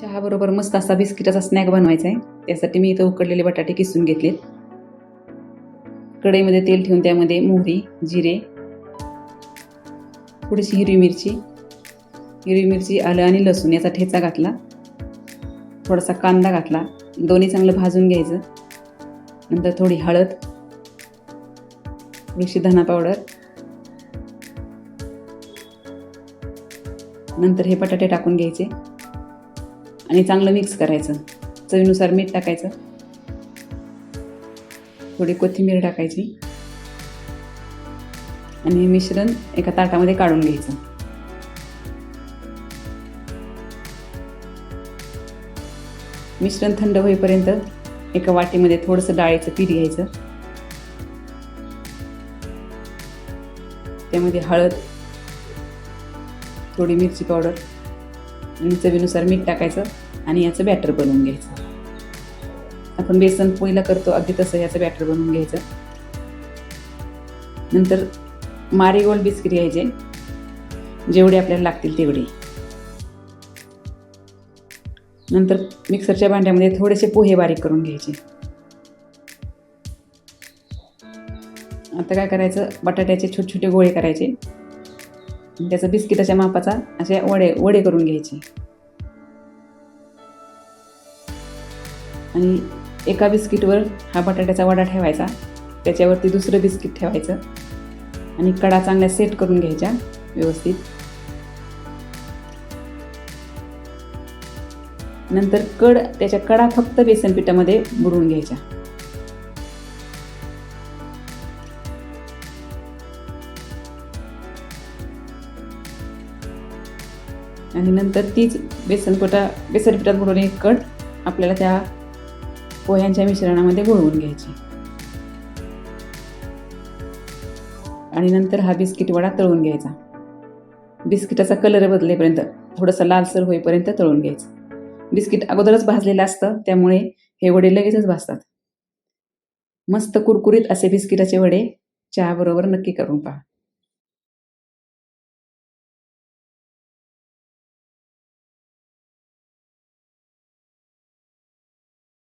चहाबरोबर मस्त असा बिस्किटाचा स्नॅक बनवायचा आहे. त्यासाठी मी इथं उकडलेले बटाटे किसून घेतलेत. कढईमध्ये तेल ठेवून त्यामध्ये मोहरी जिरे थोडीशी हिरवी मिरची. हिरवी मिरची आलं आणि लसूण याचा ठेचा घातला. थोडासा कांदा घातला. दोन्ही चांगलं भाजून घ्यायचं. नंतर थोडी हळद थोडीशी धना पावडर. नंतर हे बटाटे टाकून घ्यायचे. आणि चांगलं मिक्स करायचं. चवीनुसार मीठ टाकायचं. थोडी कोथिंबीर टाकायची. आणि हे मिश्रण एका ताटामध्ये काढून घ्यायचं. मिश्रण थंड होईपर्यंत एका वाटीमध्ये थोडंसं डाळीचं पीठ घ्यायचं. त्यामध्ये हळद थोडी मिरची पावडर आणि चवीनुसार मीठ टाकायचं आणि याचं बॅटर बनवून घ्यायचं. आपण बेसन पोळीला करतो अगदी तसं याचं बॅटर बनवून घ्यायचं. नंतर मारीगोल्ड बिस्किट घ्यायचे. जेवढे आपल्याला लागतील तेवढे. नंतर मिक्सरच्या भांड्यामध्ये थोडेसे पोहे बारीक करून घ्यायचे. आता काय करायचं? बटाट्याचे छोटे छोटे गोळे करायचे. त्याचा बिस्किटाच्या मापाचा असे वडे वडे करून घ्यायचे. आणि एका बिस्किटवर हा बटाट्याचा वडा ठेवायचा. त्याच्यावरती दुसरं बिस्किट ठेवायचं. आणि कडा चांगल्या सेट करून घ्यायच्या व्यवस्थित. नंतर कड त्याच्या कडा फक्त बेसन पिठामध्ये बुडवून घ्यायच्या. आणि नंतर तीच बेसन बेसनपिठात बेसन एक कट आपल्याला त्या पोह्यांच्या मिश्रणामध्ये घोळवून घ्यायची. आणि नंतर हा बिस्किट वडा तळून घ्यायचा. बिस्किटाचा कलर बदलेपर्यंत थोडंसं लालसर होईपर्यंत तळून घ्यायचं. बिस्किट अगोदरच भाजलेलं असतं त्यामुळे हे वडे लगेचच भाजतात. मस्त कुरकुरीत असे बिस्किटाचे वडे चहाबरोबर नक्की करून पहा.